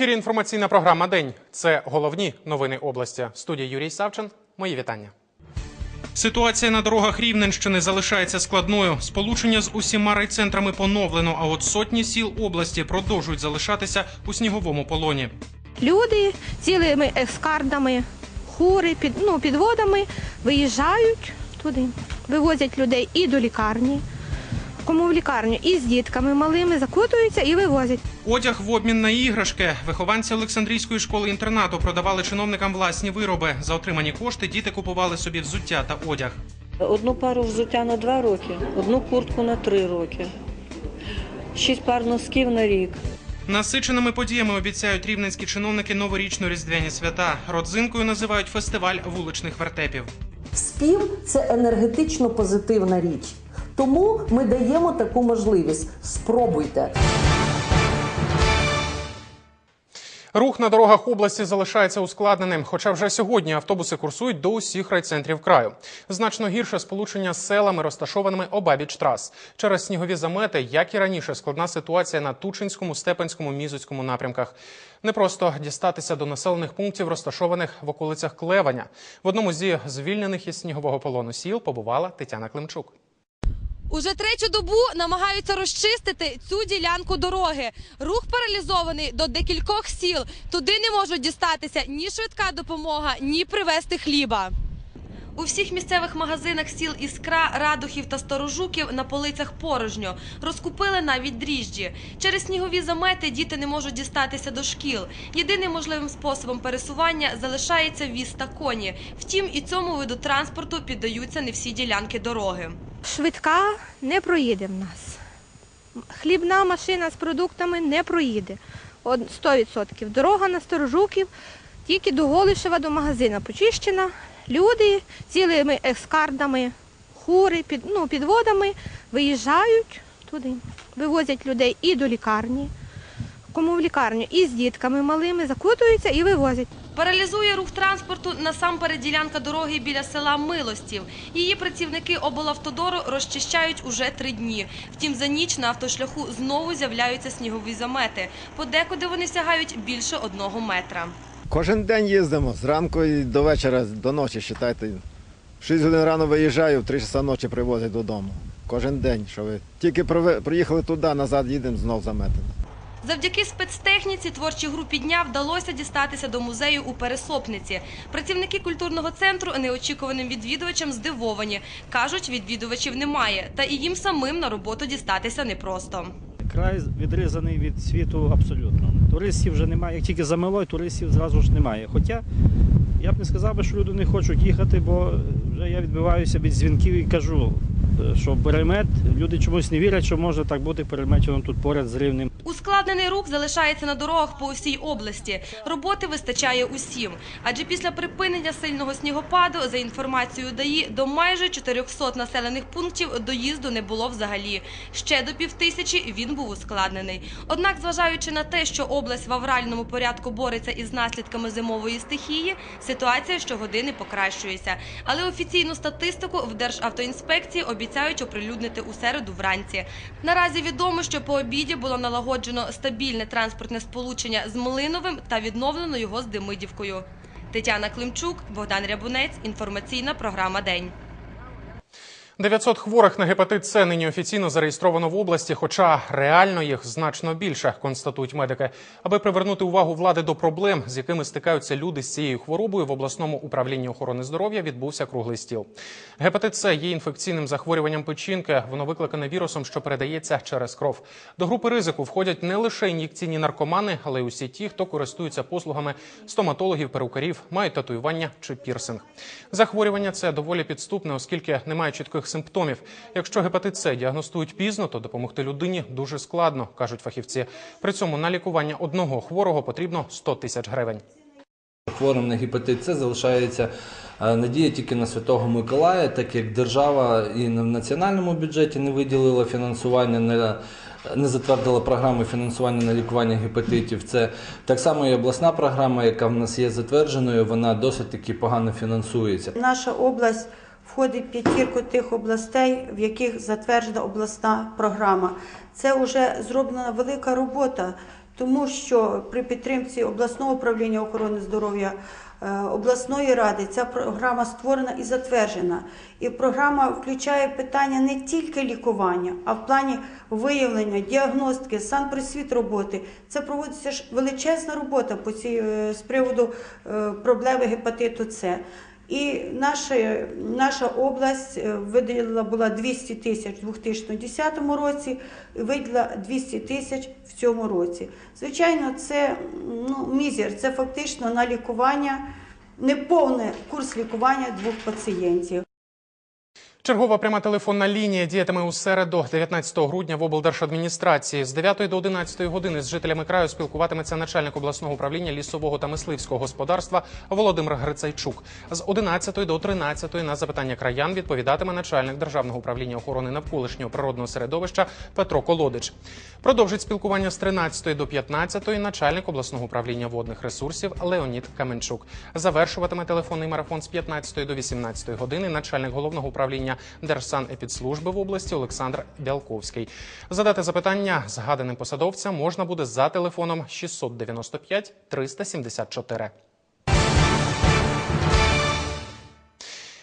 ефірі інформаційна програма День. Це головні новини області. Студія Юрій Савчин. Мої вітання. Ситуація на дорогах Рівненщини залишається складною. Сполучення з усіма райцентрами поновлено, а от сотні сіл області продовжують залишатися у сніговому полоні. Люди цілими ескардами, хури, під, ну, підводами виїжджають туди, вивозять людей і до лікарні. Кому в лікарню, і з дітками малими закутуються і вивозять. Одяг в обмін на іграшки. Вихованці Олександрійської школи інтернату продавали чиновникам власні вироби. За отримані кошти діти купували собі взуття та одяг. Одну пару взуття на два роки, одну куртку на три роки, шість пар носків на рік. Насиченими подіями обіцяють рівненські чиновники новорічно-різдвяні свята. Родзинкою називають фестиваль вуличних вертепів. Спів це енергетично позитивна річ. Тому ми даємо таку можливість. Спробуйте. Рух на дорогах області залишається ускладненим, хоча вже сьогодні автобуси курсують до усіх райцентрів краю. Значно гірше сполучення з селами, розташованими обабіч трас. Через снігові замети, як і раніше, складна ситуація на Тучинському, Степанському, Мізоцькому напрямках. Непросто дістатися до населених пунктів, розташованих в околицях Клеваня. В одному зі звільнених із снігового полону сіл побувала Тетяна Климчук. Уже третю добу намагаються розчистити цю ділянку дороги. Рух паралізований до декількох сіл. Туди не можуть дістатися ні швидка допомога, ні привезти хліба. У всіх місцевих магазинах сіл Іскра, Радухів та Сторожуків на полицях порожньо. Розкупили навіть дріжджі. Через снігові замети діти не можуть дістатися до шкіл. Єдиним можливим способом пересування залишається віз та коні. Втім, і цьому виду транспорту піддаються не всі ділянки дороги. Швидка не проїде в нас. Хлібна машина з продуктами не проїде. 100%. Дорога на Сторожуків тільки до Голишева, до магазина почищена. Люди цілими ескардами, хури, під, ну, підводами виїжджають туди, вивозять людей і до лікарні. Кому в лікарню, і з дітками малими закутуються і вивозять. Паралізує рух транспорту насамперед ділянка дороги біля села Милостів. Її працівники облавтодору розчищають уже три дні. Втім, за ніч на автошляху знову з'являються снігові замети. Подекуди вони сягають більше одного метра. Кожен день їздимо зранку і до вечора, до ночі, вважайте. 6 годин рано виїжджаю, в 3 часа ночі привозять додому. Кожен день, що ви. Тільки приїхали туди, назад їдемо, знов заметено. Завдяки спецтехніці творчій групі дня вдалося дістатися до музею у Пересопниці. Працівники культурного центру неочікуваним відвідувачам здивовані. Кажуть, відвідувачів немає, та і їм самим на роботу дістатися непросто. Край відрізаний від світу абсолютно. Туристів вже немає. Як тільки замило, туристів зразу ж немає. Хоча я б не сказав що люди не хочуть їхати, бо вже я відбиваюся від дзвінків і кажу, що перемет, люди чомусь не вірять, що може так бути переметено тут поряд з рівнем. Ускладнений рух залишається на дорогах по усій області. Роботи вистачає усім. Адже після припинення сильного снігопаду, за інформацією ДАІ, до майже 400 населених пунктів доїзду не було взагалі. Ще до півтисячі він був ускладнений. Однак, зважаючи на те, що область в авральному порядку бореться із наслідками зимової стихії, ситуація щогодини покращується. Але офіційну статистику в Державтоінспекції обіцяють оприлюднити у середу вранці. Наразі відомо, що по обіді було налагоджено стабільне транспортне сполучення з Млиновим та відновлено його з Демидівкою. Тетяна Климчук, Богдан Рябунець. Інформаційна програма День. 900 хворих на гепатит С нині офіційно зареєстровано в області, хоча реально їх значно більше, констатують медики. Аби привернути увагу влади до проблем, з якими стикаються люди з цією хворобою, в обласному управлінні охорони здоров'я відбувся круглий стіл. Гепатит С є інфекційним захворюванням печінки. Воно викликане вірусом, що передається через кров. До групи ризику входять не лише ін'єкційні наркомани, але й усі ті, хто користується послугами стоматологів, перукарів, мають татуювання чи пірсинг. Захворювання це доволі підступне, оскільки немає чітких симптомів. Якщо гепатит С діагностують пізно, то допомогти людині дуже складно, кажуть фахівці. При цьому на лікування одного хворого потрібно 100 тисяч гривень. Хворим на гепатит С залишається е, надія тільки на Святого Миколая, так як держава і в національному бюджеті не виділила фінансування на не затвердила програми фінансування на лікування гепатитів. Це так само і обласна програма, яка в нас є затвердженою, вона досить таки погано фінансується. Наша область входить п'ятірку тих областей, в яких затверджена обласна програма. Це вже зроблена велика робота, тому що при підтримці обласного управління охорони здоров'я е, обласної ради ця програма створена і затверджена. І програма включає питання не тільки лікування, а в плані виявлення, діагностики, санприсвіт роботи. Це проводиться ж величезна робота по цій, е, з приводу е, проблеми гепатиту С. І наша, наша область е, виділила була 200 тисяч у 2010 році, виділила 200 тисяч в цьому році. Звичайно, це ну, мізер, це фактично на лікування, неповний курс лікування двох пацієнтів. Чергова пряма телефонна лінія діятиме у середу, 19 грудня в облдержадміністрації. З 9 до 11 години з жителями краю спілкуватиметься начальник обласного управління лісового та мисливського господарства Володимир Грицайчук. З 11 до 13 на запитання краян відповідатиме начальник державного управління охорони навколишнього природного середовища Петро Колодич. Продовжить спілкування з 13 до 15 начальник обласного управління водних ресурсів Леонід Каменчук. Завершуватиме телефонний марафон з 15 до 18 години начальник головного управління Держсанепідслужби в області Олександр Бялковський. Задати запитання згаданим посадовцям можна буде за телефоном 695 374.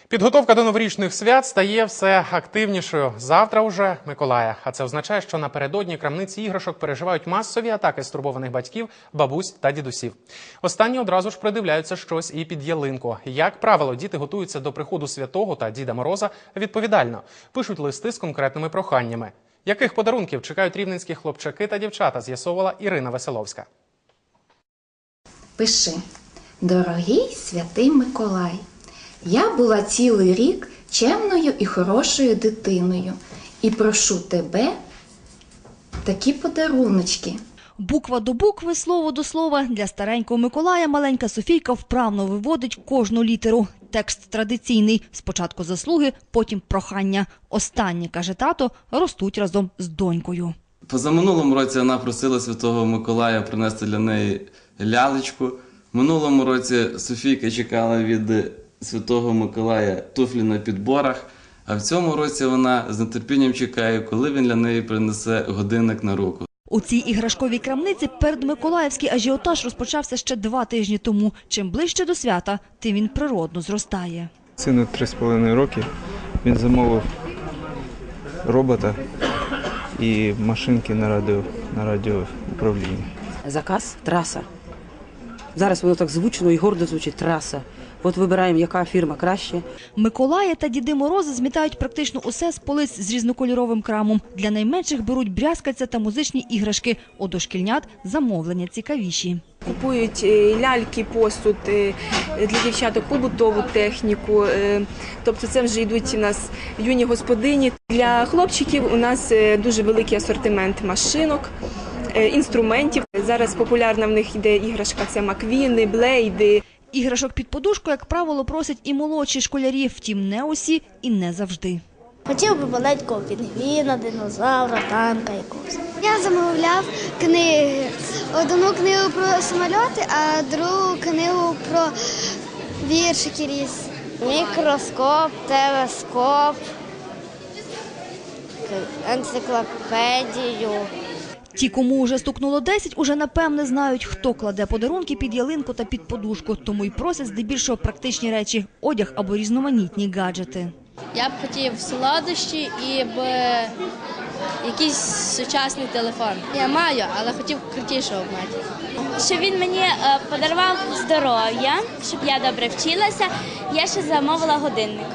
Підготовка до новорічних свят стає все активнішою. Завтра уже Миколая. А це означає, що напередодні крамниці іграшок переживають масові атаки стурбованих батьків, бабусь та дідусів. Останні одразу ж придивляються щось і під ялинку. Як правило, діти готуються до приходу святого та Діда Мороза відповідально, пишуть листи з конкретними проханнями. Яких подарунків чекають рівненські хлопчаки та дівчата? З'ясовувала Ірина Веселовська. Пиши, дорогий святий Миколай, я була цілий рік чемною і хорошою дитиною і прошу тебе такі подаруночки. Буква до букви, слово до слова для старенького Миколая маленька Софійка вправно виводить кожну літеру. Текст традиційний: спочатку заслуги, потім прохання. Останні, каже тато, ростуть разом з донькою. Позаминулому році вона просила Святого Миколая принести для неї лялечку. Минулому році Софійка чекала від Святого Миколая туфлі на підборах. А в цьому році вона з нетерпінням чекає, коли він для неї принесе годинник на руку. У цій іграшковій крамниці передмиколаївський ажіотаж розпочався ще два тижні тому. Чим ближче до свята, тим він природно зростає. Сину 3,5 роки. Він замовив робота і машинки на радіо, на радіоуправлінні. Заказ траса. Зараз воно так звучно і гордо звучить траса. От вибираємо, яка фірма краще. Миколая та Діди Морози змітають практично усе з полиць з різнокольоровим крамом. Для найменших беруть брязкальця та музичні іграшки. У дошкільнят замовлення цікавіші. Купують е, ляльки, посуд е, для дівчаток, побутову техніку. е, Тобто це вже йдуть у нас юні господині. Для хлопчиків у нас дуже великий асортимент машинок, інструментів. Зараз популярна в них йде іграшка це маквіни, блейди. Іграшок під подушку, як правило, просять і молодші школярі, втім не усі і не завжди. Хотів би маленького пінгвіна, динозавра, танка якогось. Я замовляв книги. Одну книгу про самольоти, а другу книгу про віршики різні. Мікроскоп, телескоп, енциклопедію. Ті, кому вже стукнуло 10, уже напевне знають, хто кладе подарунки під ялинку та під подушку, тому й просять здебільшого практичні речі – одяг або різноманітні гаджети. Я б хотів солодощі і б якийсь сучасний телефон. Я маю, але хотів крутішого мати. Щоб він мені е, подарував здоров'я, щоб я добре вчилася. Я ще замовила годинник.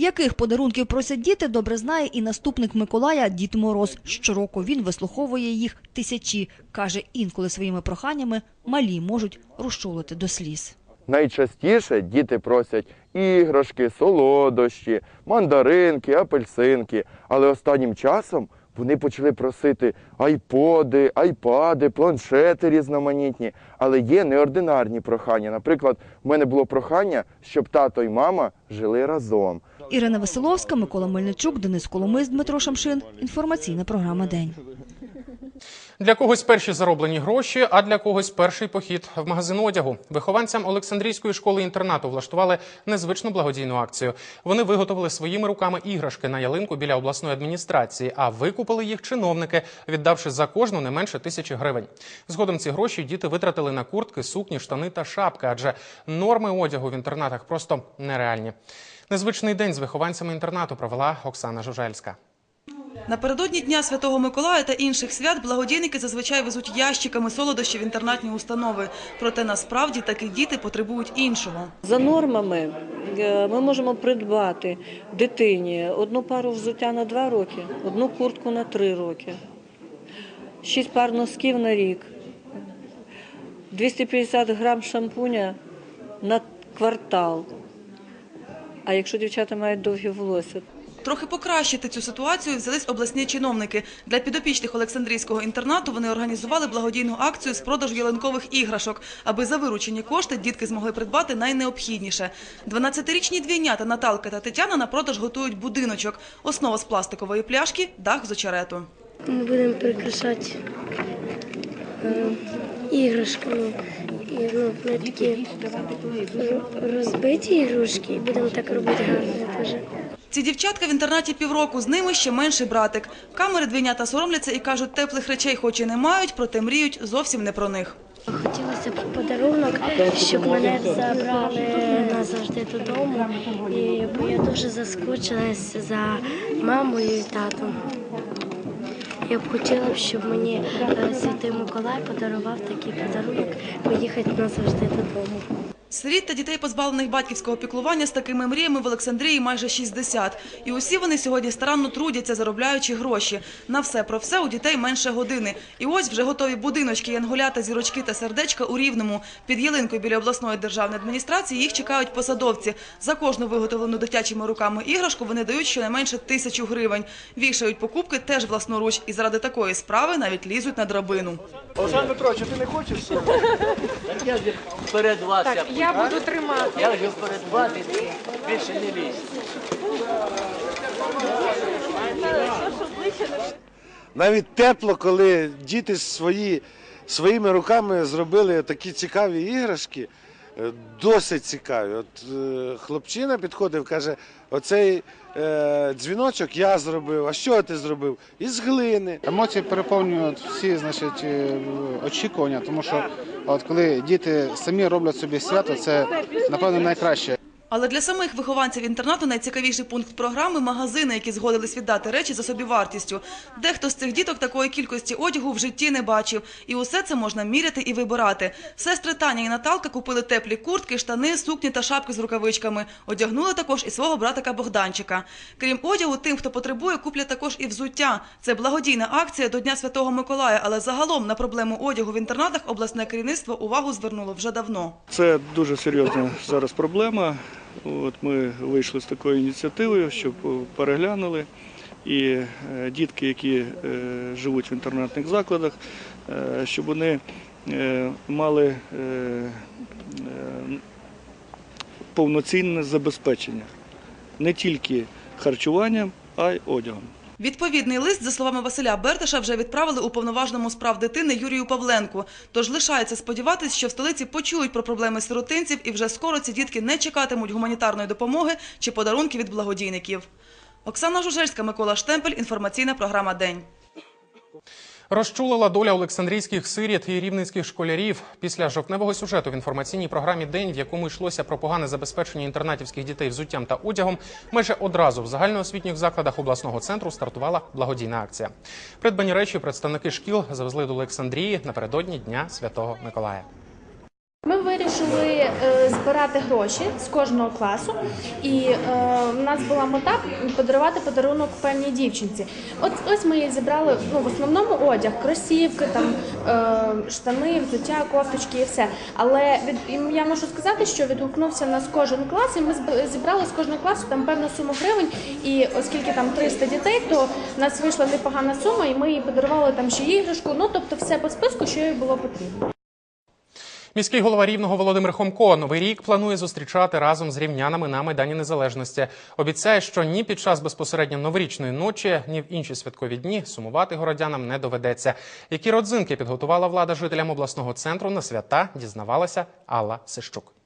Яких подарунків просять діти, добре знає і наступник Миколая Дід Мороз. Щороку він вислуховує їх тисячі. Каже, інколи своїми проханнями малі можуть розчулити до сліз. Найчастіше діти просять іграшки, солодощі, мандаринки, апельсинки. Але останнім часом вони почали просити айподи, айпади, планшети різноманітні. Але є неординарні прохання. Наприклад, в мене було прохання, щоб тато і мама жили разом. Ірина Веселовська, Микола Мельничук, Денис Коломис, Дмитро Шамшин. Інформаційна програма «День». Для когось перші зароблені гроші, а для когось перший похід в магазин одягу. Вихованцям Олександрійської школи інтернату влаштували незвичну благодійну акцію. Вони виготовили своїми руками іграшки на ялинку біля обласної адміністрації, а викупили їх чиновники, віддавши за кожну не менше тисячі гривень. Згодом ці гроші діти витратили на куртки, сукні, штани та шапки, адже норми одягу в інтернатах просто нереальні. Незвичний день з вихованцями інтернату провела Оксана Жужельська. Напередодні Дня Святого Миколая та інших свят благодійники зазвичай везуть ящиками солодощі в інтернатні установи. Проте насправді такі діти потребують іншого. За нормами е, ми можемо придбати дитині одну пару взуття на два роки, одну куртку на три роки, шість пар носків на рік, 250 грам шампуня на квартал. А якщо дівчата мають довгі волосся, Трохи покращити цю ситуацію взялись обласні чиновники. Для підопічних Олександрійського інтернату вони організували благодійну акцію з продажу ялинкових іграшок, аби за виручені кошти дітки змогли придбати найнеобхідніше. 12-річні двійнята Наталка та Тетяна на продаж готують будиночок. Основа з пластикової пляшки, дах з очерету. Ми будемо прикрашати е, іграшками. І, ну, ми такі розбиті ігрушки і будемо так робити гарно дуже. Ці дівчатка в інтернаті півроку, з ними ще менший братик. Камери двійнята соромляться і кажуть, теплих речей хоч і не мають, проте мріють зовсім не про них. Хотілося б подарунок, щоб мене забрали назавжди додому. І, бо я дуже заскучилась за мамою і татом. Я б хотіла, щоб мені е, Святий Миколай подарував такий подарунок поїхати назавжди додому. Сиріт та дітей, позбавлених батьківського піклування, з такими мріями в Олександрії майже 60. І усі вони сьогодні старанно трудяться, заробляючи гроші. На все про все у дітей менше години. І ось вже готові будиночки, янголята, зірочки та сердечка у Рівному. Під ялинкою біля обласної державної адміністрації їх чекають посадовці. За кожну виготовлену дитячими руками іграшку вони дають щонайменше тисячу гривень. Вішають покупки теж власноруч. І заради такої справи навіть лізуть на драбину. Олександр Петрович, ти не хочеш? Я перед вас. Я буду тримати. Я вже перед вас і ти більше не лізь. Навіть тепло, коли діти свої, своїми руками зробили такі цікаві іграшки, е, досить цікаві. От е, хлопчина підходив, каже: оцей е, дзвіночок я зробив. А що ти зробив? Із глини. Емоції переповнюють всі значить, е, очікування, тому що от коли діти самі роблять собі свято, це напевно найкраще. Але для самих вихованців інтернату найцікавіший пункт програми – магазини, які згодились віддати речі за собівартістю. Дехто з цих діток такої кількості одягу в житті не бачив. І усе це можна міряти і вибирати. Сестри Таня і Наталка купили теплі куртки, штани, сукні та шапки з рукавичками. Одягнули також і свого братика Богданчика. Крім одягу, тим, хто потребує, куплять також і взуття. Це благодійна акція до Дня Святого Миколая, але загалом на проблему одягу в інтернатах обласне керівництво увагу звернуло вже давно. Це дуже серйозна зараз проблема. От ми вийшли з такою ініціативою, щоб переглянули. І е, дітки, які е, живуть в інтернатних закладах, е, щоб вони мали повноцінне забезпечення не тільки харчуванням, а й одягом. Відповідний лист, за словами Василя Берташа, вже відправили уповноваженому з прав дитини Юрію Павленку. Тож лишається сподіватись, що в столиці почують про проблеми сиротинців і вже скоро ці дітки не чекатимуть гуманітарної допомоги чи подарунки від благодійників. Оксана Жужельська, Микола Штемпель. Інформаційна програма День. Розчулила доля олександрійських сиріт і рівненських школярів після жовтневого сюжету в інформаційній програмі День, в якому йшлося про погане забезпечення інтернатівських дітей взуттям та одягом. Майже одразу в загальноосвітніх закладах обласного центру стартувала благодійна акція. Придбані речі представники шкіл завезли до Олександрії напередодні Дня Святого Миколая. Ми вирішили е, збирати гроші з кожного класу, і е, в нас була мета подарувати подарунок певній дівчинці. От ось ми її зібрали ну, в основному одяг, кросівки, там е, штани, взуття, кофточки і все. Але від я можу сказати, що відгукнувся в нас кожен клас, і ми зібрали з кожного класу там певну суму гривень. І оскільки там 300 дітей, то в нас вийшла непогана сума, і ми їй подарували там ще іграшку. Ну тобто все по списку, що їй було потрібно. Міський голова рівного Володимир Хомко новий рік планує зустрічати разом з рівнянами на Майдані Незалежності. Обіцяє, що ні під час безпосередньо новорічної ночі, ні в інші святкові дні сумувати городянам не доведеться. Які родзинки підготувала влада жителям обласного центру на свята, дізнавалася Алла Сищук.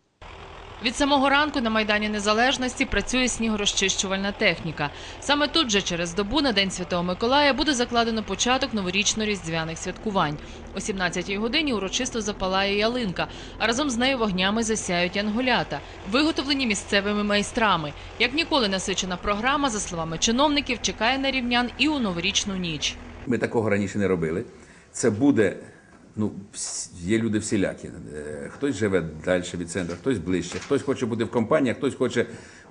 Від самого ранку на Майдані Незалежності працює снігорозчищувальна техніка. Саме тут же через добу на День Святого Миколая буде закладено початок новорічно-різдвяних святкувань. О 17-й годині урочисто запалає ялинка, а разом з нею вогнями засяють янголята, виготовлені місцевими майстрами. Як ніколи насичена програма, за словами чиновників, чекає на рівнян і у новорічну ніч. Ми такого раніше не робили. Це буде. Ну, є люди всілякі. Е, Хтось живе далі від центру, хтось ближче, хтось хоче бути в компанії, а хтось хоче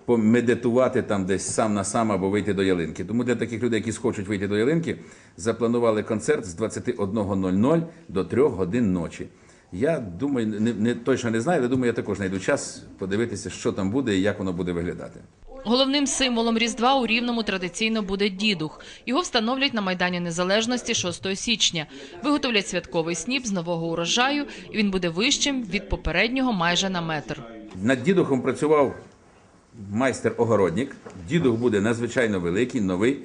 помедитувати там десь сам на сам або вийти до ялинки. Тому для таких людей, які схочуть вийти до ялинки, запланували концерт з 21.00 до 3 годин ночі. Я думаю, не, не точно не знаю, але думаю, я також знайду час подивитися, що там буде і як воно буде виглядати. Головним символом Різдва у Рівному традиційно буде дідух. Його встановлять на Майдані Незалежності 6 січня. Виготовлять святковий сніп з нового урожаю, і він буде вищим від попереднього майже на метр. Над дідухом працював майстер-огородник. Дідух буде надзвичайно великий, новий.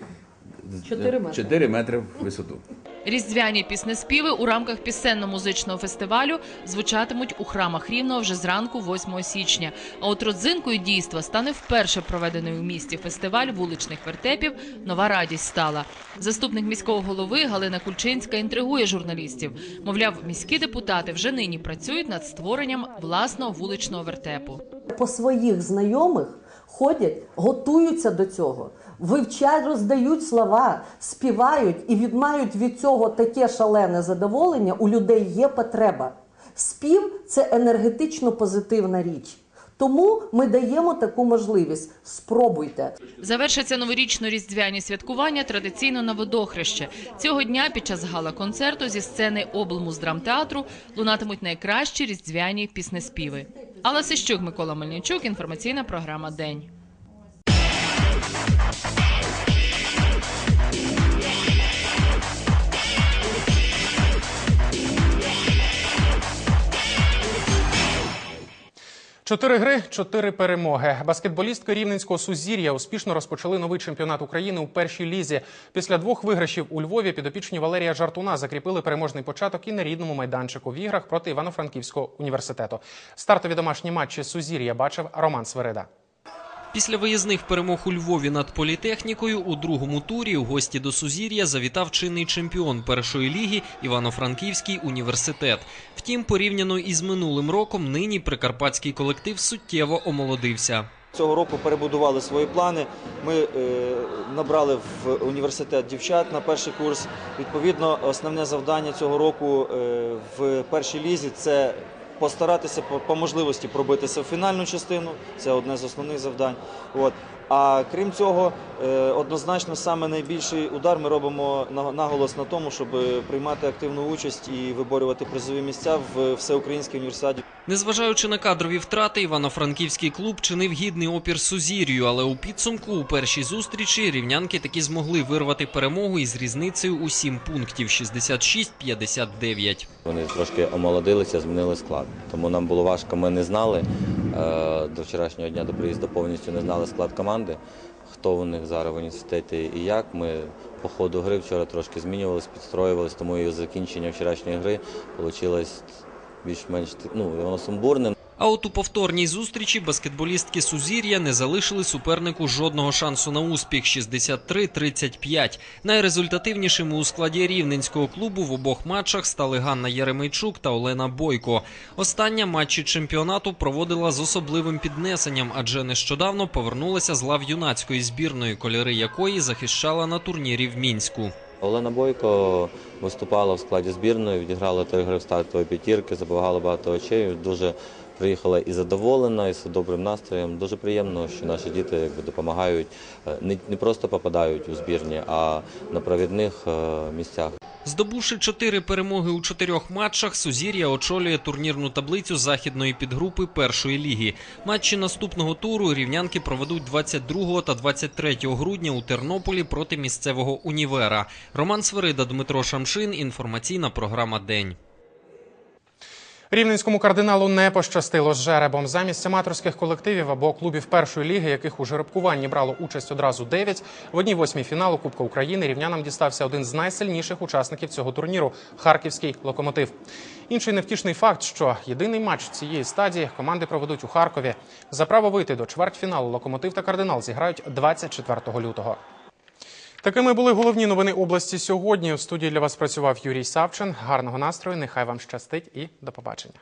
Чотири метри. 4 метри в висоту. Різдвяні піснеспіви у рамках пісенно-музичного фестивалю звучатимуть у храмах Рівного вже зранку 8 січня. А от родзинкою дійства стане вперше проведений у місті фестиваль вуличних вертепів «Нова радість стала». Заступник міського голови Галина Кульчинська інтригує журналістів. Мовляв, міські депутати вже нині працюють над створенням власного вуличного вертепу. по своїх знайомих ходять, готуються до цього, вивчають, роздають слова, співають і від мають від цього таке шалене задоволення. У людей є потреба. Спів це енергетично позитивна річ. Тому ми даємо таку можливість. Спробуйте. Завершаться новорічно-різдвяні святкування традиційно на водохреще. Цього дня під час гала-концерту зі сцени облмуздрамтеатру лунатимуть найкращі різдвяні піснеспіви. Алла Сищук, Микола Мельничук, інформаційна програма День. Чотири гри, чотири перемоги. Баскетболістки рівненського сузір'я успішно розпочали новий чемпіонат України у першій лізі. Після двох виграшів у Львові підопічні Валерія Жартуна закріпили переможний початок і на рідному майданчику в іграх проти Івано-Франківського університету. Стартові домашні матчі сузір'я бачив Роман Сверида. Після виїзних перемог у Львові над політехнікою у другому турі у гості до Сузір'я завітав чинний чемпіон першої ліги Івано-Франківський університет. Втім, порівняно із минулим роком, нині прикарпатський колектив суттєво омолодився. Цього року перебудували свої плани. Ми е, набрали в університет дівчат на перший курс. Відповідно, основне завдання цього року е, в першій лізі це постаратися по, по можливості пробитися в фінальну частину. Це одне з основних завдань. От. А крім цього, е, однозначно саме найбільший удар ми робимо на- наголос на тому, щоб приймати активну участь і виборювати призові місця в всеукраїнській університеті. Незважаючи на кадрові втрати, Івано-Франківський клуб чинив гідний опір Сузір'ю, але у підсумку у першій зустрічі рівнянки таки змогли вирвати перемогу із різницею у 7 пунктів 66-59. Вони трошки омолодилися, змінили склад. Тому нам було важко, ми не знали е, до вчорашнього дня до приїзду повністю не знали склад команди, хто у них зараз в університеті і як. Ми по ходу гри вчора трошки змінювалися, підстроювалися, тому і закінчення вчорашньої гри вийшло більш-менш ну, воно сумбурним. А от у повторній зустрічі баскетболістки Сузір'я не залишили супернику жодного шансу на успіх 63-35. Найрезультативнішими у складі рівненського клубу в обох матчах стали Ганна Єремейчук та Олена Бойко. Остання матчі чемпіонату проводила з особливим піднесенням, адже нещодавно повернулася з лав юнацької збірної, кольори якої захищала на турнірі в Мінську. Олена Бойко виступала в складі збірної, відіграла три гри в стартової п'ятірки, забагала багато очей. Дуже приїхала і задоволена, і з добрим настроєм. Дуже приємно, що наші діти якби, допомагають, е, не, просто попадають у збірні, а на провідних е, місцях. Здобувши чотири перемоги у чотирьох матчах, Сузір'я очолює турнірну таблицю західної підгрупи першої ліги. Матчі наступного туру рівнянки проведуть 22 та 23 грудня у Тернополі проти місцевого універа. Роман Свирида, Дмитро Шамшин. Інформаційна програма День. Рівненському кардиналу не пощастило з жеребом. Замість аматорських колективів або клубів першої ліги, яких у жеребкуванні брало участь одразу дев'ять, в одній восьмій фіналу Кубка України рівнянам дістався один з найсильніших учасників цього турніру харківський локомотив. Інший невтішний факт, що єдиний матч цієї стадії команди проведуть у Харкові. За право вийти до чвертьфіналу локомотив та кардинал зіграють 24 лютого. Такими були головні новини області сьогодні. У студії для вас працював Юрій Савчин. Гарного настрою, нехай вам щастить і до побачення.